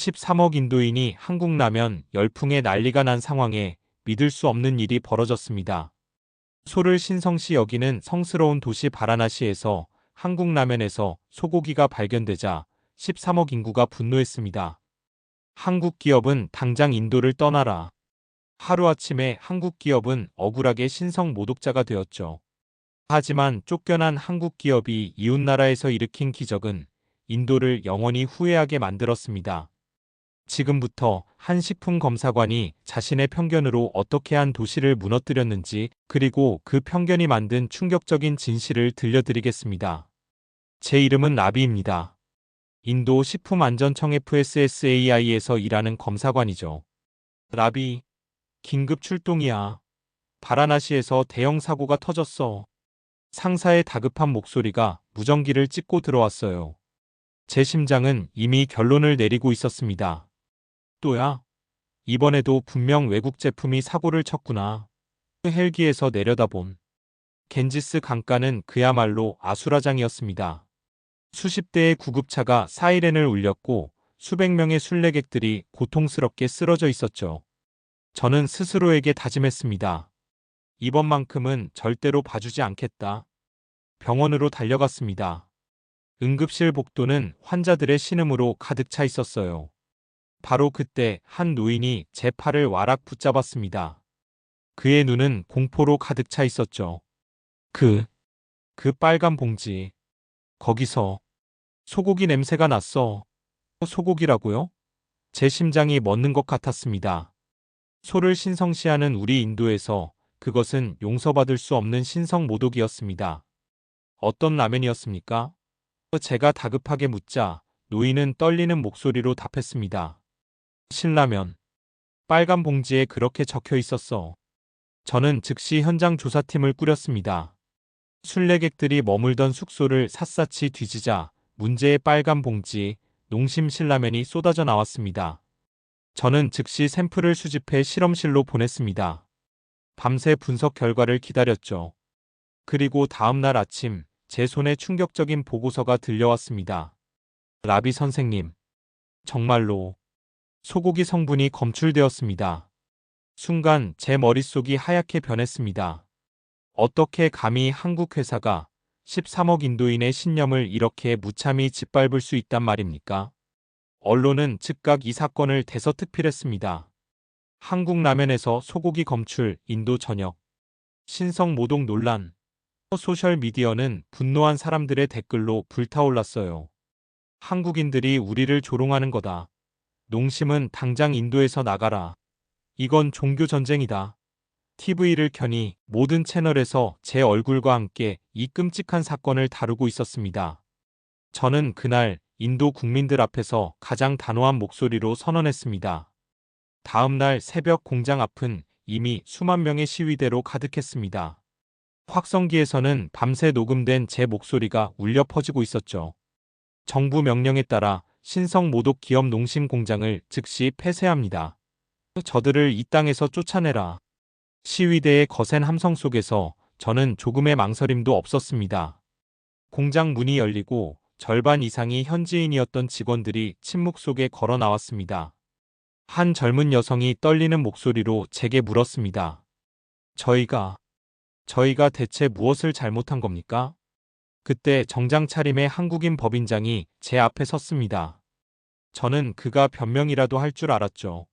13억 인도인이 한국 라면 열풍에 난리가 난 상황에 믿을 수 없는 일이 벌어졌습니다. 소를 신성시 여기는 성스러운 도시 바라나시에서 한국 라면에서 소고기가 발견되자 13억 인구가 분노했습니다. 한국 기업은 당장 인도를 떠나라. 하루아침에 한국 기업은 억울하게 신성 모독자가 되었죠. 하지만 쫓겨난 한국 기업이 이웃나라에서 일으킨 기적은 인도를 영원히 후회하게 만들었습니다. 지금부터 한 식품 검사관이 자신의 편견으로 어떻게 한 도시를 무너뜨렸는지 그리고 그 편견이 만든 충격적인 진실을 들려드리겠습니다. 제 이름은 라비입니다. 인도 식품안전청 FSSAI에서 일하는 검사관이죠. 라비, 긴급 출동이야. 바라나시에서 대형 사고가 터졌어. 상사의 다급한 목소리가 무전기를 찍고 들어왔어요. 제 심장은 이미 결론을 내리고 있었습니다. 또야? 이번에도 분명 외국 제품이 사고를 쳤구나. 헬기에서 내려다본 겐지스 강가는 그야말로 아수라장이었습니다. 수십 대의 구급차가 사이렌을 울렸고 수백 명의 순례객들이 고통스럽게 쓰러져 있었죠. 저는 스스로에게 다짐했습니다. 이번만큼은 절대로 봐주지 않겠다. 병원으로 달려갔습니다. 응급실 복도는 환자들의 신음으로 가득 차 있었어요. 바로 그때 한 노인이 제 팔을 와락 붙잡았습니다. 그의 눈은 공포로 가득 차 있었죠. 그, 그 빨간 봉지. 거기서 소고기 냄새가 났어. 소고기라고요? 제 심장이 멎는 것 같았습니다. 소를 신성시하는 우리 인도에서 그것은 용서받을 수 없는 신성 모독이었습니다. 어떤 라면이었습니까? 제가 다급하게 묻자 노인은 떨리는 목소리로 답했습니다. 신라면. 빨간 봉지에 그렇게 적혀 있었어. 저는 즉시 현장 조사팀을 꾸렸습니다. 순례객들이 머물던 숙소를 샅샅이 뒤지자 문제의 빨간 봉지, 농심 신라면이 쏟아져 나왔습니다. 저는 즉시 샘플을 수집해 실험실로 보냈습니다. 밤새 분석 결과를 기다렸죠. 그리고 다음날 아침 제 손에 충격적인 보고서가 들려왔습니다. 라비 선생님. 정말로 소고기 성분이 검출되었습니다. 순간 제 머릿속이 하얗게 변했습니다. 어떻게 감히 한국 회사가 13억 인도인의 신념을 이렇게 무참히 짓밟을 수 있단 말입니까? 언론은 즉각 이 사건을 대서특필했습니다. 한국 라면에서 소고기 검출, 인도 전역, 신성 모독 논란, 소셜미디어는 분노한 사람들의 댓글로 불타올랐어요. 한국인들이 우리를 조롱하는 거다. 농심은 당장 인도에서 나가라. 이건 종교 전쟁이다. TV를 켜니 모든 채널에서 제 얼굴과 함께 이 끔찍한 사건을 다루고 있었습니다. 저는 그날 인도 국민들 앞에서 가장 단호한 목소리로 선언했습니다. 다음 날 새벽 공장 앞은 이미 수만 명의 시위대로 가득했습니다. 확성기에서는 밤새 녹음된 제 목소리가 울려 퍼지고 있었죠. 정부 명령에 따라 신성 모독 기업 농심 공장을 즉시 폐쇄합니다. 저들을 이 땅에서 쫓아내라. 시위대의 거센 함성 속에서 저는 조금의 망설임도 없었습니다. 공장 문이 열리고 절반 이상이 현지인이었던 직원들이 침묵 속에 걸어 나왔습니다. 한 젊은 여성이 떨리는 목소리로 제게 물었습니다. 저희가, 저희가 대체 무엇을 잘못한 겁니까? 그때 정장 차림의 한국인 법인장이 제 앞에 섰습니다. 저는 그가 변명이라도 할 줄 알았죠.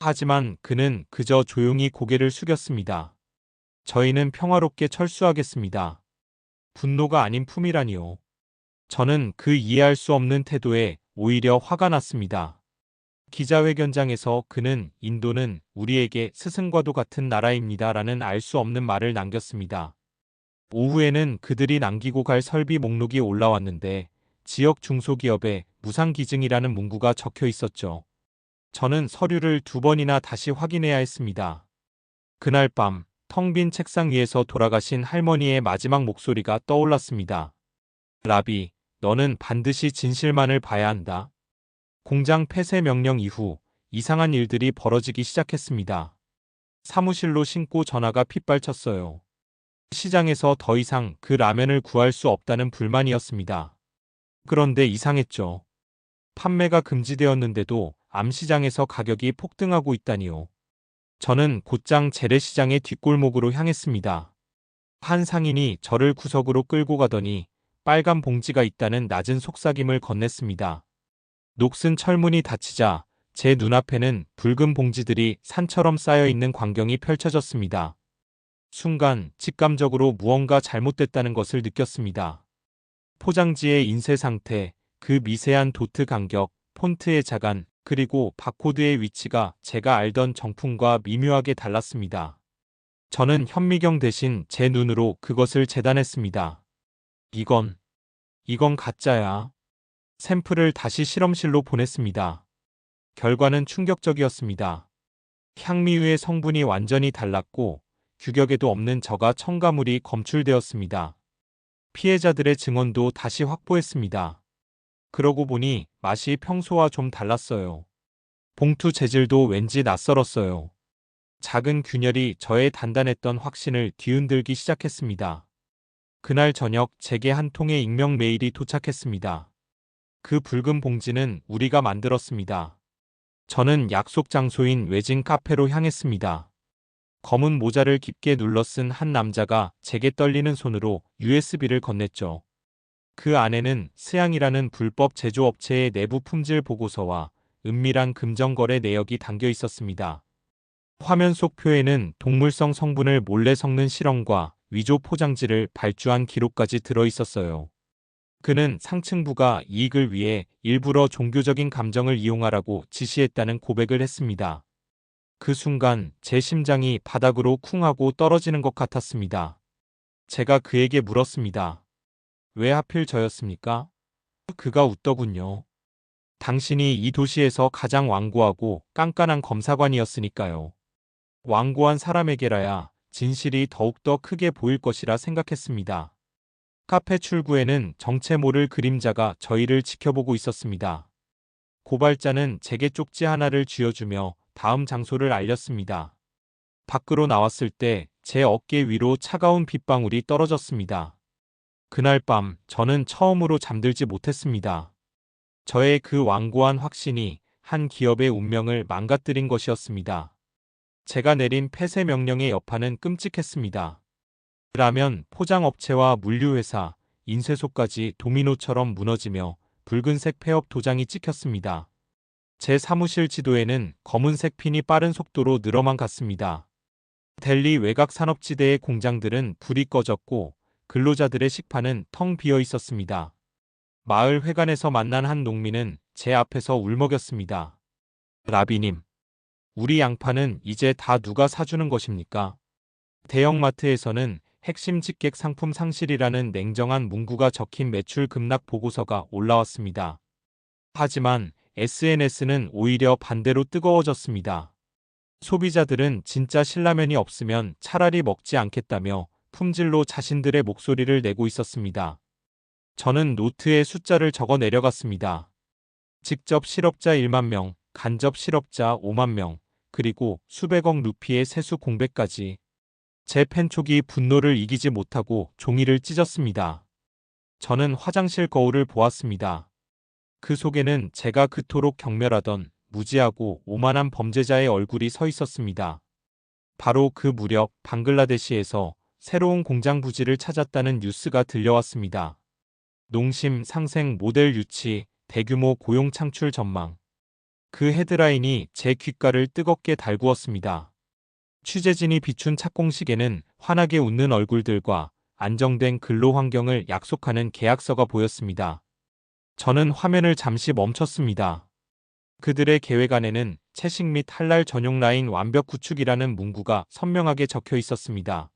하지만 그는 그저 조용히 고개를 숙였습니다. 저희는 평화롭게 철수하겠습니다. 분노가 아닌 품이라니요. 저는 그 이해할 수 없는 태도에 오히려 화가 났습니다. 기자회견장에서 그는 인도는 우리에게 스승과도 같은 나라입니다. 라는 알 수 없는 말을 남겼습니다. 오후에는 그들이 남기고 갈 설비 목록이 올라왔는데 지역 중소기업에 무상기증이라는 문구가 적혀 있었죠. 저는 서류를 두 번이나 다시 확인해야 했습니다. 그날 밤, 텅 빈 책상 위에서 돌아가신 할머니의 마지막 목소리가 떠올랐습니다. 라비, 너는 반드시 진실만을 봐야 한다. 공장 폐쇄 명령 이후 이상한 일들이 벌어지기 시작했습니다. 사무실로 신고 전화가 핏발쳤어요. 시장에서 더 이상 그 라면을 구할 수 없다는 불만이었습니다. 그런데 이상했죠. 판매가 금지되었는데도 암시장에서 가격이 폭등하고 있다니요. 저는 곧장 재래시장의 뒷골목으로 향했습니다. 한 상인이 저를 구석으로 끌고 가더니 빨간 봉지가 있다는 낮은 속삭임을 건넸습니다. 녹슨 철문이 닫히자 제 눈앞에는 붉은 봉지들이 산처럼 쌓여 있는 광경이 펼쳐졌습니다. 순간 직감적으로 무언가 잘못됐다는 것을 느꼈습니다. 포장지의 인쇄 상태, 그 미세한 도트 간격, 폰트의 자간, 그리고 바코드의 위치가 제가 알던 정품과 미묘하게 달랐습니다. 저는 현미경 대신 제 눈으로 그것을 재단했습니다. 이건, 이건 가짜야. 샘플을 다시 실험실로 보냈습니다. 결과는 충격적이었습니다. 향미유의 성분이 완전히 달랐고 규격에도 없는 저가 첨가물이 검출되었습니다. 피해자들의 증언도 다시 확보했습니다. 그러고 보니 맛이 평소와 좀 달랐어요. 봉투 재질도 왠지 낯설었어요. 작은 균열이 저의 단단했던 확신을 뒤흔들기 시작했습니다. 그날 저녁 제게 한 통의 익명 메일이 도착했습니다. 그 붉은 봉지는 우리가 만들었습니다. 저는 약속 장소인 외진 카페로 향했습니다. 검은 모자를 깊게 눌러 쓴 한 남자가 제게 떨리는 손으로 USB를 건넸죠. 그 안에는 스양이라는 불법 제조업체의 내부 품질 보고서와 은밀한 금전거래 내역이 담겨 있었습니다. 화면 속 표에는 동물성 성분을 몰래 섞는 실험과 위조 포장지를 발주한 기록까지 들어 있었어요. 그는 상층부가 이익을 위해 일부러 종교적인 감정을 이용하라고 지시했다는 고백을 했습니다. 그 순간 제 심장이 바닥으로 쿵 하고 떨어지는 것 같았습니다. 제가 그에게 물었습니다. 왜 하필 저였습니까? 그가 웃더군요. 당신이 이 도시에서 가장 완고하고 깐깐한 검사관이었으니까요. 완고한 사람에게라야 진실이 더욱더 크게 보일 것이라 생각했습니다. 카페 출구에는 정체 모를 그림자가 저희를 지켜보고 있었습니다. 고발자는 제게 쪽지 하나를 쥐어주며 다음 장소를 알렸습니다. 밖으로 나왔을 때 제 어깨 위로 차가운 빗방울이 떨어졌습니다. 그날 밤 저는 처음으로 잠들지 못했습니다. 저의 그 완고한 확신이 한 기업의 운명을 망가뜨린 것이었습니다. 제가 내린 폐쇄 명령의 여파는 끔찍했습니다. 라면 포장업체와 물류회사, 인쇄소까지 도미노처럼 무너지며 붉은색 폐업 도장이 찍혔습니다. 제 사무실 지도에는 검은색 핀이 빠른 속도로 늘어만 갔습니다. 델리 외곽 산업지대의 공장들은 불이 꺼졌고 근로자들의 식판은 텅 비어 있었습니다. 마을 회관에서 만난 한 농민은 제 앞에서 울먹였습니다. 라비님, 우리 양파는 이제 다 누가 사주는 것입니까? 대형마트에서는 핵심 직객 상품 상실이라는 냉정한 문구가 적힌 매출 급락 보고서가 올라왔습니다. 하지만 SNS는 오히려 반대로 뜨거워졌습니다. 소비자들은 진짜 신라면이 없으면 차라리 먹지 않겠다며 품질로 자신들의 목소리를 내고 있었습니다. 저는 노트에 숫자를 적어 내려갔습니다. 직접 실업자 1만 명, 간접 실업자 5만 명, 그리고 수백억 루피의 세수 공백까지. 제 펜촉이 분노를 이기지 못하고 종이를 찢었습니다. 저는 화장실 거울을 보았습니다. 그 속에는 제가 그토록 경멸하던 무지하고 오만한 범죄자의 얼굴이 서 있었습니다. 바로 그 무렵 방글라데시에서 새로운 공장 부지를 찾았다는 뉴스가 들려왔습니다. 농심 상생 모델 유치, 대규모 고용 창출 전망. 그 헤드라인이 제 귓가를 뜨겁게 달구었습니다. 취재진이 비춘 착공식에는 환하게 웃는 얼굴들과 안정된 근로 환경을 약속하는 계약서가 보였습니다. 저는 화면을 잠시 멈췄습니다. 그들의 계획 안에는 채식 및 할랄 전용 라인 완벽 구축이라는 문구가 선명하게 적혀 있었습니다.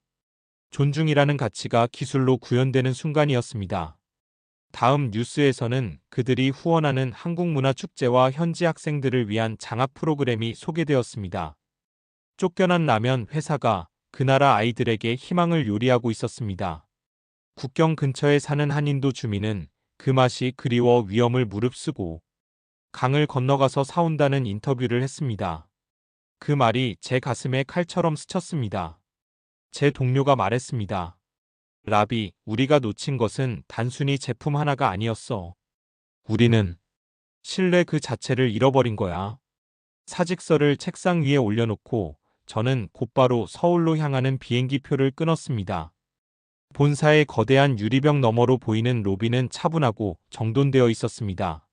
존중이라는 가치가 기술로 구현되는 순간이었습니다. 다음 뉴스에서는 그들이 후원하는 한국문화축제와 현지 학생들을 위한 장학 프로그램이 소개되었습니다. 쫓겨난 라면 회사가 그 나라 아이들에게 희망을 요리하고 있었습니다. 국경 근처에 사는 한인도 주민은 그 맛이 그리워 위험을 무릅쓰고 강을 건너가서 사온다는 인터뷰를 했습니다. 그 말이 제 가슴에 칼처럼 스쳤습니다. 제 동료가 말했습니다. 라비, 우리가 놓친 것은 단순히 제품 하나가 아니었어. 우리는 신뢰 그 자체를 잃어버린 거야. 사직서를 책상 위에 올려놓고 저는 곧바로 서울로 향하는 비행기표를 끊었습니다. 본사의 거대한 유리병 너머로 보이는 로비는 차분하고 정돈되어 있었습니다.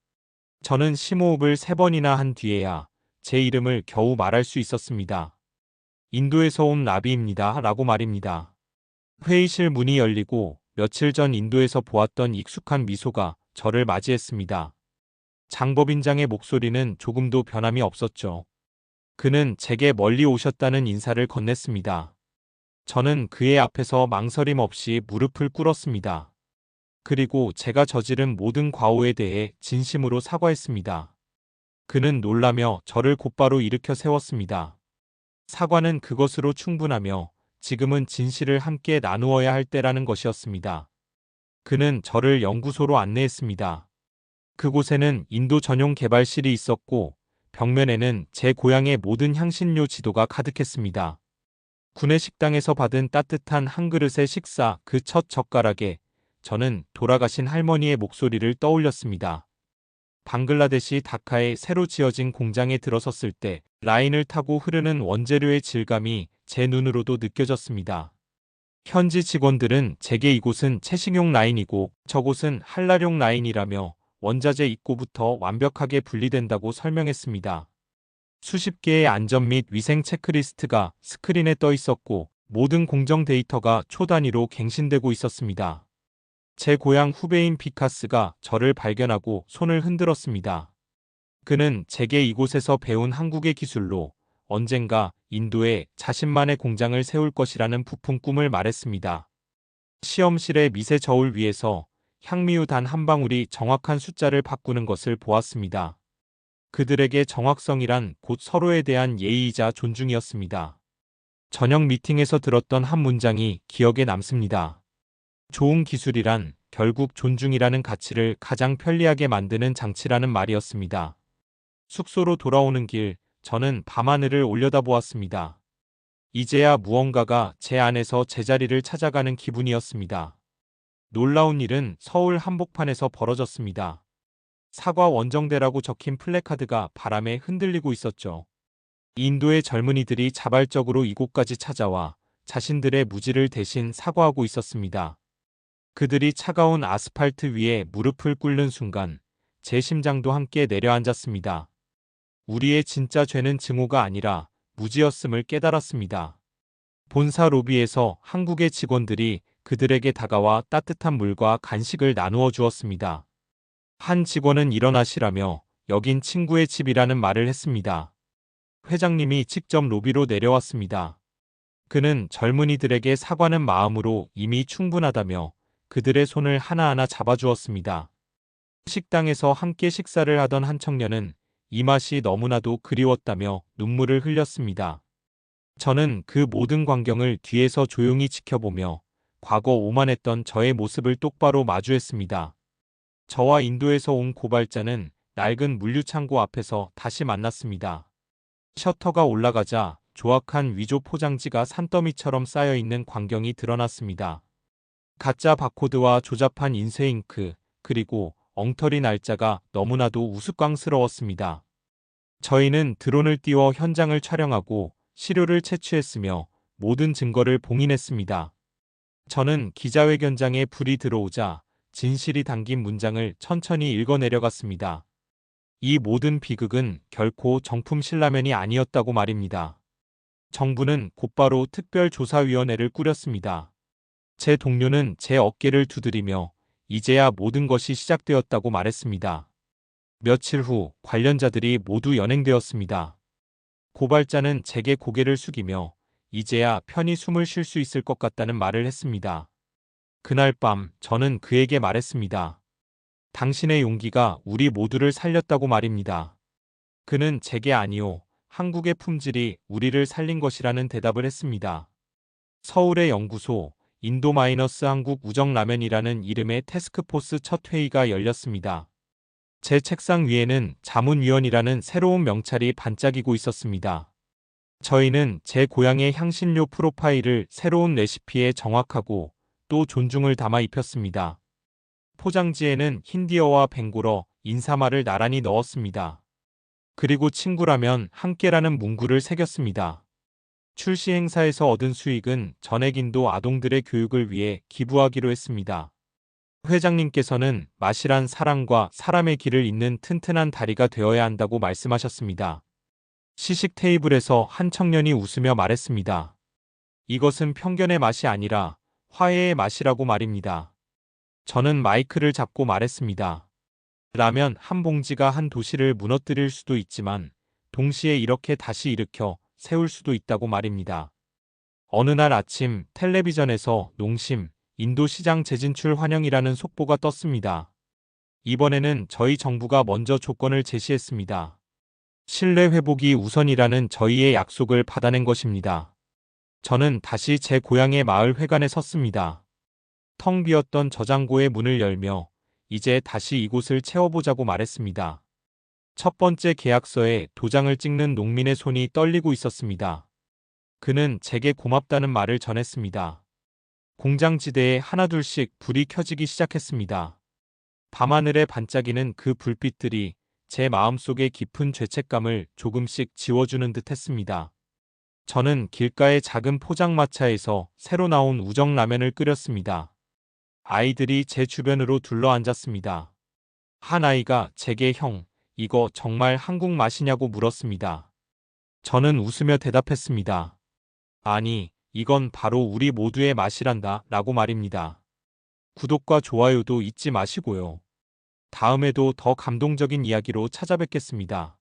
저는 심호흡을 세 번이나 한 뒤에야 제 이름을 겨우 말할 수 있었습니다. 인도에서 온 라비입니다. 라고 말입니다. 회의실 문이 열리고 며칠 전 인도에서 보았던 익숙한 미소가 저를 맞이했습니다. 장법인장의 목소리는 조금도 변함이 없었죠. 그는 제게 멀리 오셨다는 인사를 건넸습니다. 저는 그의 앞에서 망설임 없이 무릎을 꿇었습니다. 그리고 제가 저지른 모든 과오에 대해 진심으로 사과했습니다. 그는 놀라며 저를 곧바로 일으켜 세웠습니다. 사과는 그것으로 충분하며 지금은 진실을 함께 나누어야 할 때라는 것이었습니다. 그는 저를 연구소로 안내했습니다. 그곳에는 인도 전용 개발실이 있었고 벽면에는 제 고향의 모든 향신료 지도가 가득했습니다. 군내 식당에서 받은 따뜻한 한 그릇의 식사 그 첫 젓가락에 저는 돌아가신 할머니의 목소리를 떠올렸습니다. 방글라데시 다카에 새로 지어진 공장에 들어섰을 때 라인을 타고 흐르는 원재료의 질감이 제 눈으로도 느껴졌습니다. 현지 직원들은 제게 이곳은 채식용 라인이고 저곳은 한라용 라인이라며 원자재 입고부터 완벽하게 분리된다고 설명했습니다. 수십 개의 안전 및 위생 체크리스트가 스크린에 떠 있었고 모든 공정 데이터가 초 단위로 갱신되고 있었습니다. 제 고향 후배인 비카스가 저를 발견하고 손을 흔들었습니다. 그는 제게 이곳에서 배운 한국의 기술로 언젠가 인도에 자신만의 공장을 세울 것이라는 부푼 꿈을 말했습니다. 시험실의 미세 저울 위에서 향미유 단 한 방울이 정확한 숫자를 바꾸는 것을 보았습니다. 그들에게 정확성이란 곧 서로에 대한 예의이자 존중이었습니다. 저녁 미팅에서 들었던 한 문장이 기억에 남습니다. 좋은 기술이란 결국 존중이라는 가치를 가장 편리하게 만드는 장치라는 말이었습니다. 숙소로 돌아오는 길, 저는 밤하늘을 올려다보았습니다. 이제야 무언가가 제 안에서 제자리를 찾아가는 기분이었습니다. 놀라운 일은 서울 한복판에서 벌어졌습니다. 사과 원정대라고 적힌 플래카드가 바람에 흔들리고 있었죠. 인도의 젊은이들이 자발적으로 이곳까지 찾아와 자신들의 무지를 대신 사과하고 있었습니다. 그들이 차가운 아스팔트 위에 무릎을 꿇는 순간 제 심장도 함께 내려앉았습니다. 우리의 진짜 죄는 증오가 아니라 무지였음을 깨달았습니다. 본사 로비에서 한국의 직원들이 그들에게 다가와 따뜻한 물과 간식을 나누어 주었습니다. 한 직원은 일어나시라며 여긴 친구의 집이라는 말을 했습니다. 회장님이 직접 로비로 내려왔습니다. 그는 젊은이들에게 사과는 마음으로 이미 충분하다며 그들의 손을 하나하나 잡아주었습니다. 식당에서 함께 식사를 하던 한 청년은 이 맛이 너무나도 그리웠다며 눈물을 흘렸습니다. 저는 그 모든 광경을 뒤에서 조용히 지켜보며 과거 오만했던 저의 모습을 똑바로 마주했습니다. 저와 인도에서 온 고발자는 낡은 물류창고 앞에서 다시 만났습니다. 셔터가 올라가자 조악한 위조 포장지가 산더미처럼 쌓여 있는 광경이 드러났습니다. 가짜 바코드와 조잡한 인쇄잉크, 그리고 엉터리 날짜가 너무나도 우스꽝스러웠습니다. 저희는 드론을 띄워 현장을 촬영하고 시료를 채취했으며 모든 증거를 봉인했습니다. 저는 기자회견장에 불이 들어오자 진실이 담긴 문장을 천천히 읽어내려갔습니다. 이 모든 비극은 결코 정품 신라면이 아니었다고 말입니다. 정부는 곧바로 특별조사위원회를 꾸렸습니다. 제 동료는 제 어깨를 두드리며 이제야 모든 것이 시작되었다고 말했습니다. 며칠 후 관련자들이 모두 연행되었습니다. 고발자는 제게 고개를 숙이며 이제야 편히 숨을 쉴 수 있을 것 같다는 말을 했습니다. 그날 밤 저는 그에게 말했습니다. 당신의 용기가 우리 모두를 살렸다고 말입니다. 그는 제게 아니오, 한국의 품질이 우리를 살린 것이라는 대답을 했습니다. 서울의 연구소, 인도 마이너스 한국 우정 라면이라는 이름의 테스크포스 첫 회의가 열렸습니다. 제 책상 위에는 자문위원이라는 새로운 명찰이 반짝이고 있었습니다. 저희는 제 고향의 향신료 프로파일을 새로운 레시피에 정확하고 또 존중을 담아 입혔습니다. 포장지에는 힌디어와 벵골어, 인사말을 나란히 넣었습니다. 그리고 친구라면 함께라는 문구를 새겼습니다. 출시 행사에서 얻은 수익은 전액인도 아동들의 교육을 위해 기부하기로 했습니다. 회장님께서는 맛이란 사랑과 사람의 길을 잇는 튼튼한 다리가 되어야 한다고 말씀하셨습니다. 시식 테이블에서 한 청년이 웃으며 말했습니다. 이것은 편견의 맛이 아니라 화해의 맛이라고 말입니다. 저는 마이크를 잡고 말했습니다. 라면 한 봉지가 한 도시를 무너뜨릴 수도 있지만 동시에 이렇게 다시 일으켜 세울 수도 있다고 말입니다. 어느 날 아침 텔레비전에서 농심 인도 시장 재진출 환영이라는 속보가 떴습니다. 이번에는 저희 정부가 먼저 조건을 제시했습니다. 신뢰 회복이 우선이라는 저희의 약속을 받아낸 것입니다. 저는 다시 제 고향의 마을 회관에 섰습니다. 텅 비었던 저장고의 문을 열며 이제 다시 이곳을 채워보자고 말했습니다. 첫 번째 계약서에 도장을 찍는 농민의 손이 떨리고 있었습니다. 그는 제게 고맙다는 말을 전했습니다. 공장지대에 하나둘씩 불이 켜지기 시작했습니다. 밤하늘에 반짝이는 그 불빛들이 제 마음속의 깊은 죄책감을 조금씩 지워주는 듯 했습니다. 저는 길가의 작은 포장마차에서 새로 나온 우정 라면을 끓였습니다. 아이들이 제 주변으로 둘러 앉았습니다. 한 아이가 제게 형, 이거 정말 한국 맛이냐고 물었습니다. 저는 웃으며 대답했습니다. 아니, 이건 바로 우리 모두의 맛이란다 라고 말입니다. 구독과 좋아요도 잊지 마시고요. 다음에도 더 감동적인 이야기로 찾아뵙겠습니다.